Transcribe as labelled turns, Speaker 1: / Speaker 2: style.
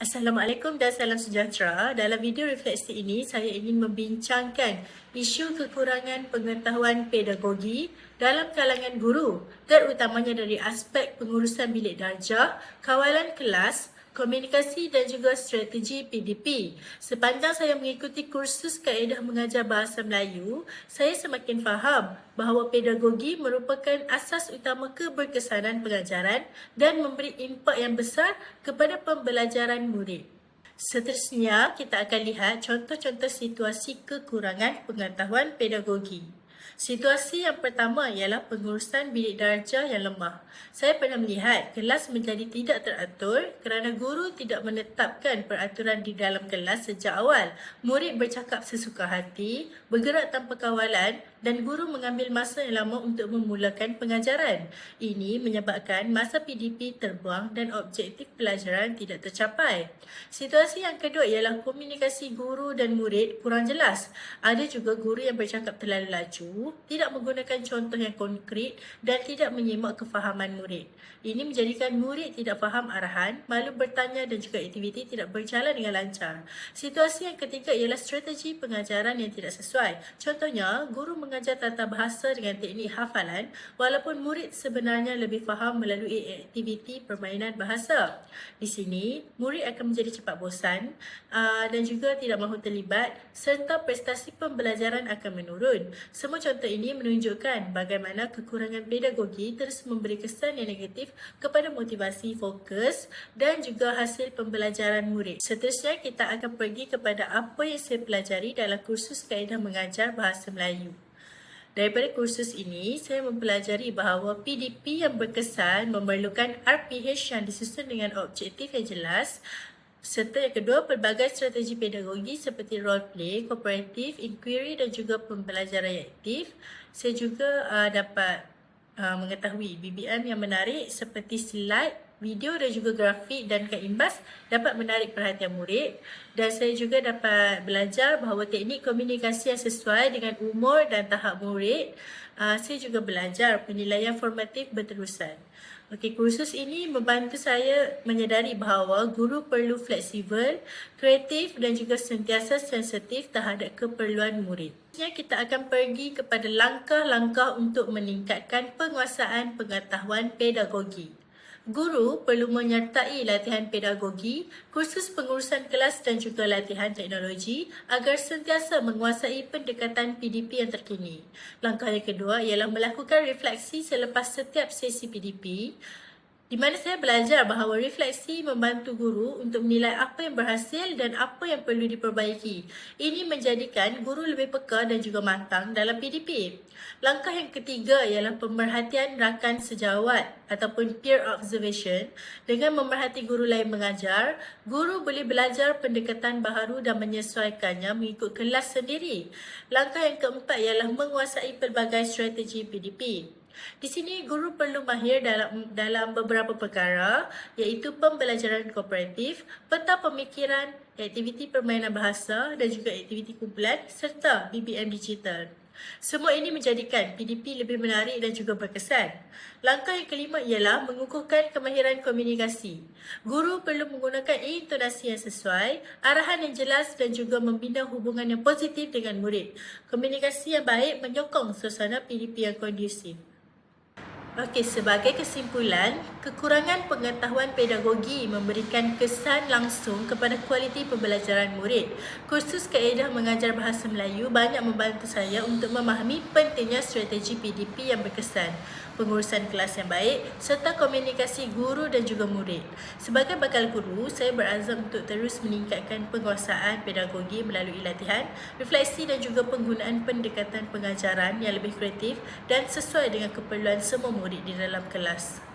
Speaker 1: Assalamualaikum dan salam sejahtera. Dalam video refleksi ini, saya ingin membincangkan isu kekurangan pengetahuan pedagogi dalam kalangan guru, terutamanya dari aspek pengurusan bilik darjah, kawalan kelas, komunikasi dan juga strategi PDP. Sepanjang saya mengikuti kursus kaedah mengajar bahasa Melayu, saya semakin faham bahawa pedagogi merupakan asas utama keberkesanan pengajaran dan memberi impak yang besar kepada pembelajaran murid. Seterusnya, kita akan lihat contoh-contoh situasi kekurangan pengetahuan pedagogi. Situasi yang pertama ialah pengurusan bilik darjah yang lemah. Saya pernah melihat kelas menjadi tidak teratur kerana guru tidak menetapkan peraturan di dalam kelas sejak awal. Murid bercakap sesuka hati, bergerak tanpa kawalan dan guru mengambil masa yang lama untuk memulakan pengajaran. Ini menyebabkan masa PDP terbuang dan objektif pelajaran tidak tercapai. Situasi yang kedua ialah komunikasi guru dan murid kurang jelas. Ada juga guru yang bercakap terlalu laju, tidak menggunakan contoh yang konkret dan tidak menyimak kefahaman murid. Ini menjadikan murid tidak faham arahan, malu bertanya dan juga aktiviti tidak berjalan dengan lancar. Situasi yang ketiga ialah strategi pengajaran yang tidak sesuai. Contohnya, guru mengajar tata bahasa dengan teknik hafalan walaupun murid sebenarnya lebih faham melalui aktiviti permainan bahasa. Di sini, murid akan menjadi cepat bosan dan juga tidak mahu terlibat serta prestasi pembelajaran akan menurun. Semua contoh ini menunjukkan bagaimana kekurangan pedagogi terus memberi kesan yang negatif kepada motivasi fokus dan juga hasil pembelajaran murid. Seterusnya, kita akan pergi kepada apa yang saya pelajari dalam kursus kaedah mengajar bahasa Melayu. Daripada kursus ini, saya mempelajari bahawa PDP yang berkesan memerlukan RPH yang disusun dengan objektif yang jelas serta yang kedua, pelbagai strategi pedagogi seperti role play, kooperatif, inquiry dan juga pembelajaran yang aktif. Saya juga uh, dapat uh, mengetahui BBM yang menarik seperti slide video dan juga grafik dan keimbas dapat menarik perhatian murid dan saya juga dapat belajar bahawa teknik komunikasi yang sesuai dengan umur dan tahap murid uh, saya juga belajar penilaian formatif berterusan. Okey, kursus ini membantu saya menyedari bahawa guru perlu fleksibel, kreatif dan juga sentiasa sensitif terhadap keperluan murid. Selanjutnya kita akan pergi kepada langkah-langkah untuk meningkatkan penguasaan pengetahuan pedagogi. Guru perlu menyertai latihan pedagogi, kursus pengurusan kelas dan juga latihan teknologi agar sentiasa menguasai pendekatan PDP yang terkini. Langkah yang kedua ialah melakukan refleksi selepas setiap sesi PDP di mana saya belajar bahawa refleksi membantu guru untuk menilai apa yang berhasil dan apa yang perlu diperbaiki. Ini menjadikan guru lebih peka dan juga matang dalam PDP. Langkah yang ketiga ialah pemerhatian rakan sejawat ataupun peer observation. Dengan memerhati guru lain mengajar, guru boleh belajar pendekatan baharu dan menyesuaikannya mengikut kelas sendiri. Langkah yang keempat ialah menguasai pelbagai strategi PDP. Di sini guru perlu mahir dalam dalam beberapa perkara iaitu pembelajaran kooperatif, peta pemikiran, aktiviti permainan bahasa dan juga aktiviti kumpulan serta BBM digital. Semua ini menjadikan PDP lebih menarik dan juga berkesan. Langkah yang kelima ialah mengukuhkan kemahiran komunikasi. Guru perlu menggunakan intonasi yang sesuai, arahan yang jelas dan juga membina hubungan yang positif dengan murid. Komunikasi yang baik menyokong suasana PDP yang kondusif. Okey, sebagai kesimpulan, kekurangan pengetahuan pedagogi memberikan kesan langsung kepada kualiti pembelajaran murid. Kursus kaedah mengajar bahasa Melayu banyak membantu saya untuk memahami pentingnya strategi PDP yang berkesan pengurusan kelas yang baik serta komunikasi guru dan juga murid. Sebagai bakal guru, saya berazam untuk terus meningkatkan penguasaan pedagogi melalui latihan, refleksi dan juga penggunaan pendekatan pengajaran yang lebih kreatif dan sesuai dengan keperluan semua murid di dalam kelas.